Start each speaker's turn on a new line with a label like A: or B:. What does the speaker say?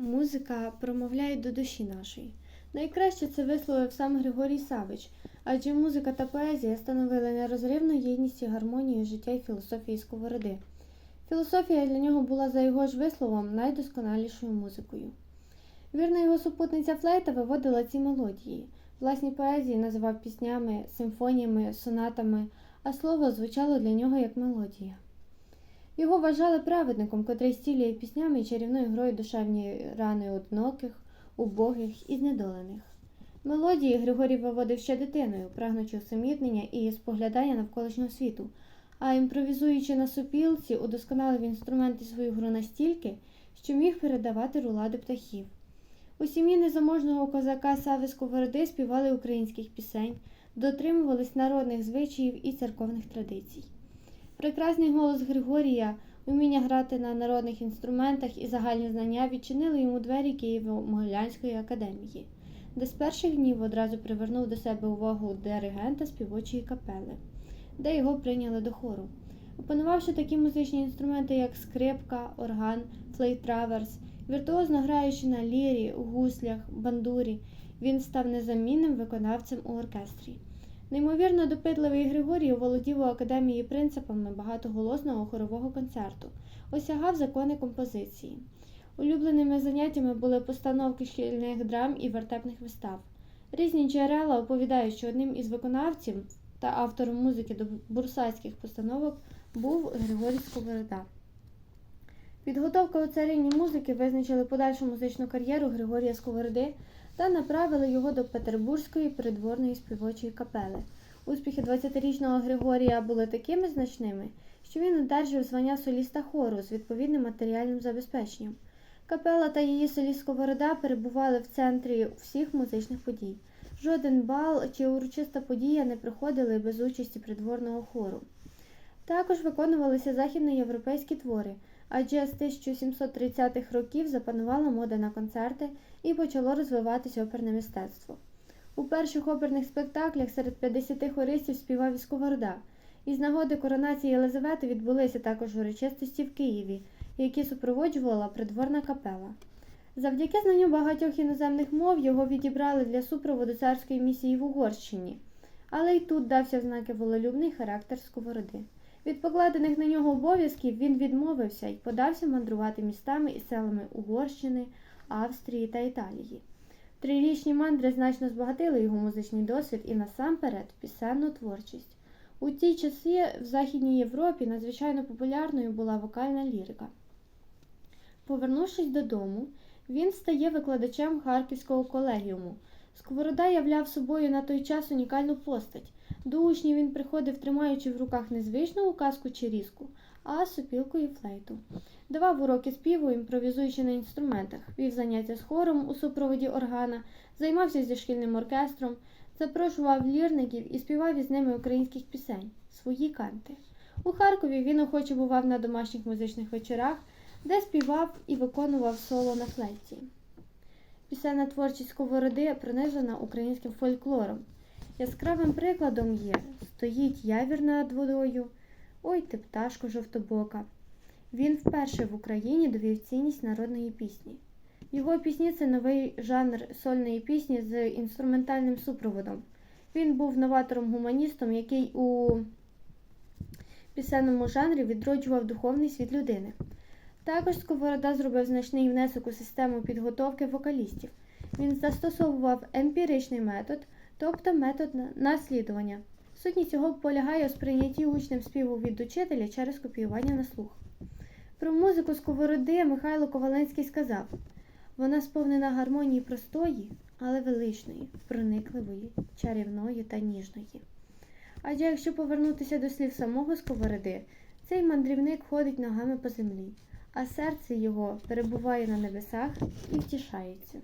A: Музика промовляє до душі нашої. Найкраще це висловив сам Григорій Савич, адже музика та поезія становили нерозривну єдність і гармонію життя і філософії Сковороди. Філософія для нього була за його ж висловом найдосконалішою музикою. Вірна його супутниця Флейта виводила ці мелодії. Власні поезії називав піснями, симфоніями, сонатами, а слово звучало для нього як мелодія. Його вважали праведником, котрий стілює піснями і чарівною грою душевні рани одиноких, убогих і знедолених. Мелодії Григорій виводив ще дитиною, прагнучи усамітнення і споглядання навколишнього світу, а імпровізуючи на супілці, удосконалив інструменти свою гру настільки, що міг передавати рулади птахів. У сім'ї незаможного козака Сави Сковороди співали українських пісень, дотримувались народних звичаїв і церковних традицій. Прекрасний голос Григорія, уміння грати на народних інструментах і загальні знання відчинили йому двері Києво-Могилянської академії, де з перших днів одразу привернув до себе увагу диригента співочої капели, де його прийняли до хору. Опанувавши такі музичні інструменти, як скрипка, орган, флейт-траверс, віртуозно граючи на лірі, гуслях, бандурі, він став незамінним виконавцем у оркестрі. Неймовірно допитливий Григорій володів у академії принципами багатоголосного хорового концерту, осягав закони композиції. Улюбленими заняттями були постановки шкільних драм і вертепних вистав. Різні джерела оповідають, що одним із виконавців та автором музики до бурсацьких постановок був Григорій Сковорода. Підготовка у царині музики визначили подальшу музичну кар'єру Григорія Сковороди та направили його до Петербурзької придворної співочої капели. Успіхи 20-річного Григорія були такими значними, що він одержав звання соліста хору з відповідним матеріальним забезпеченням. Капела та її соліст Сковорода перебували в центрі всіх музичних подій. Жоден бал чи урочиста подія не проходили без участі придворного хору. Також виконувалися західноєвропейські твори, адже з 1730-х років запанувала мода на концерти і почало розвиватися оперне мистецтво. У перших оперних спектаклях серед 50 хористів співав і Сковорода. Із нагоди коронації Єлизавети відбулися також урочистості в Києві, які супроводжувала придворна капела. Завдяки знанню багатьох іноземних мов його відібрали для супроводу царської місії в Угорщині, але й тут дався в знаки волелюбний характер Сковороди. Від покладених на нього обов'язків він відмовився і подався мандрувати містами і селами Угорщини, Австрії та Італії. Трирічні мандри значно збагатили його музичний досвід і насамперед пісенну творчість. У ті часи в Західній Європі надзвичайно популярною була вокальна лірика. Повернувшись додому, він стає викладачем Харківського колегіуму. Сковорода являв собою на той час унікальну постать. До учнів він приходив, тримаючи в руках не звичну указку чи різку, а сопілку і флейту. Давав уроки співу, імпровізуючи на інструментах, вів заняття з хором у супроводі органа, займався зі шкільним оркестром, запрошував лірників і співав із ними українських пісень, свої канти. У Харкові він охоче бував на домашніх музичних вечорах, де співав і виконував соло на флейті. Пісенна творчість сковороди пронизана українським фольклором. Яскравим прикладом є Стоїть явір над водою, Ой ти пташко жовтобока. Він вперше в Україні довів цінність народної пісні. Його пісні це новий жанр сольної пісні з інструментальним супроводом. Він був новатором-гуманістом, який у пісенному жанрі відроджував духовний світ людини. Також Сковорода зробив значний внесок у систему підготовки вокалістів. Він застосовував емпіричний метод, тобто метод наслідування. Сутність цього полягає у сприйнятті учнем співу від учителя через копіювання на слух. Про музику Сковороди Михайло Коваленський сказав: вона сповнена гармонії простої, але величної, проникливої, чарівної та ніжної. Адже якщо повернутися до слів самого Сковороди, цей мандрівник ходить ногами по землі, а серце його перебуває на небесах і втішається.